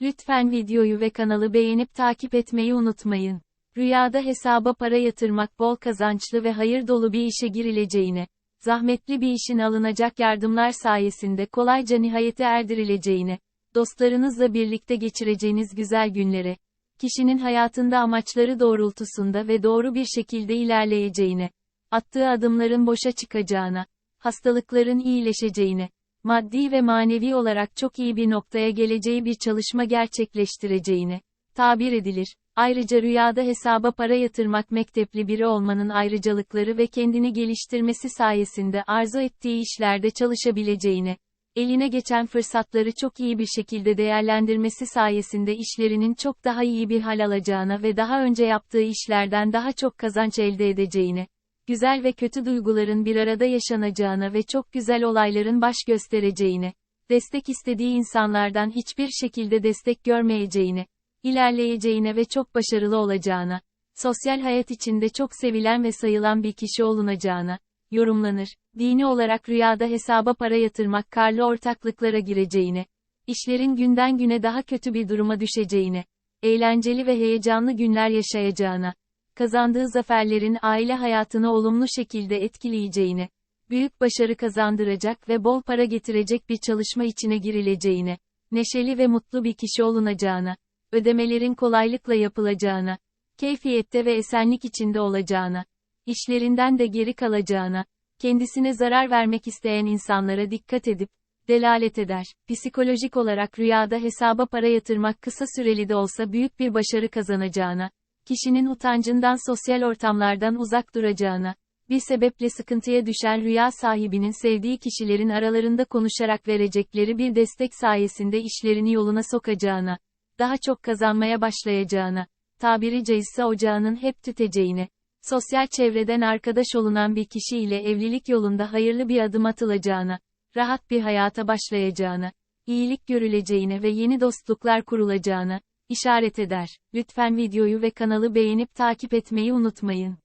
Lütfen videoyu ve kanalı beğenip takip etmeyi unutmayın. Rüyada hesaba para yatırmak bol kazançlı ve hayır dolu bir işe girileceğine, zahmetli bir işin alınacak yardımlar sayesinde kolayca nihayete erdirileceğine, dostlarınızla birlikte geçireceğiniz güzel günlere, kişinin hayatında amaçları doğrultusunda ve doğru bir şekilde ilerleyeceğine, attığı adımların boşa çıkacağına, hastalıkların iyileşeceğine, maddi ve manevi olarak çok iyi bir noktaya geleceği bir çalışma gerçekleştireceğine tabir edilir. Ayrıca rüyada hesaba para yatırmak mektepli biri olmanın ayrıcalıkları ve kendini geliştirmesi sayesinde arzu ettiği işlerde çalışabileceğine, eline geçen fırsatları çok iyi bir şekilde değerlendirmesi sayesinde işlerinin çok daha iyi bir hal alacağına ve daha önce yaptığı işlerden daha çok kazanç elde edeceğine, güzel ve kötü duyguların bir arada yaşanacağına ve çok güzel olayların baş göstereceğine, destek istediği insanlardan hiçbir şekilde destek görmeyeceğine, ilerleyeceğine ve çok başarılı olacağına, sosyal hayat içinde çok sevilen ve sayılan bir kişi olunacağına, yorumlanır. Dini olarak rüyada hesaba para yatırmak karlı ortaklıklara gireceğine, işlerin günden güne daha kötü bir duruma düşeceğine, eğlenceli ve heyecanlı günler yaşayacağına, kazandığı zaferlerin aile hayatını olumlu şekilde etkileyeceğine, büyük başarı kazandıracak ve bol para getirecek bir çalışma içine girileceğine, neşeli ve mutlu bir kişi olunacağına, ödemelerin kolaylıkla yapılacağına, keyfiyette ve esenlik içinde olacağına, işlerinden de geri kalacağına, kendisine zarar vermek isteyen insanlara dikkat edip, delalet eder. Psikolojik olarak rüyada hesaba para yatırmak kısa süreli de olsa büyük bir başarı kazanacağına, kişinin utancından sosyal ortamlardan uzak duracağına, bir sebeple sıkıntıya düşen rüya sahibinin sevdiği kişilerin aralarında konuşarak verecekleri bir destek sayesinde işlerini yoluna sokacağına, daha çok kazanmaya başlayacağına, tabiri caizse ocağının hep tüteceğine, sosyal çevreden arkadaş olunan bir kişi ile evlilik yolunda hayırlı bir adım atılacağına, rahat bir hayata başlayacağına, iyilik görüleceğine ve yeni dostluklar kurulacağına, işaret eder. Lütfen videoyu ve kanalı beğenip takip etmeyi unutmayın.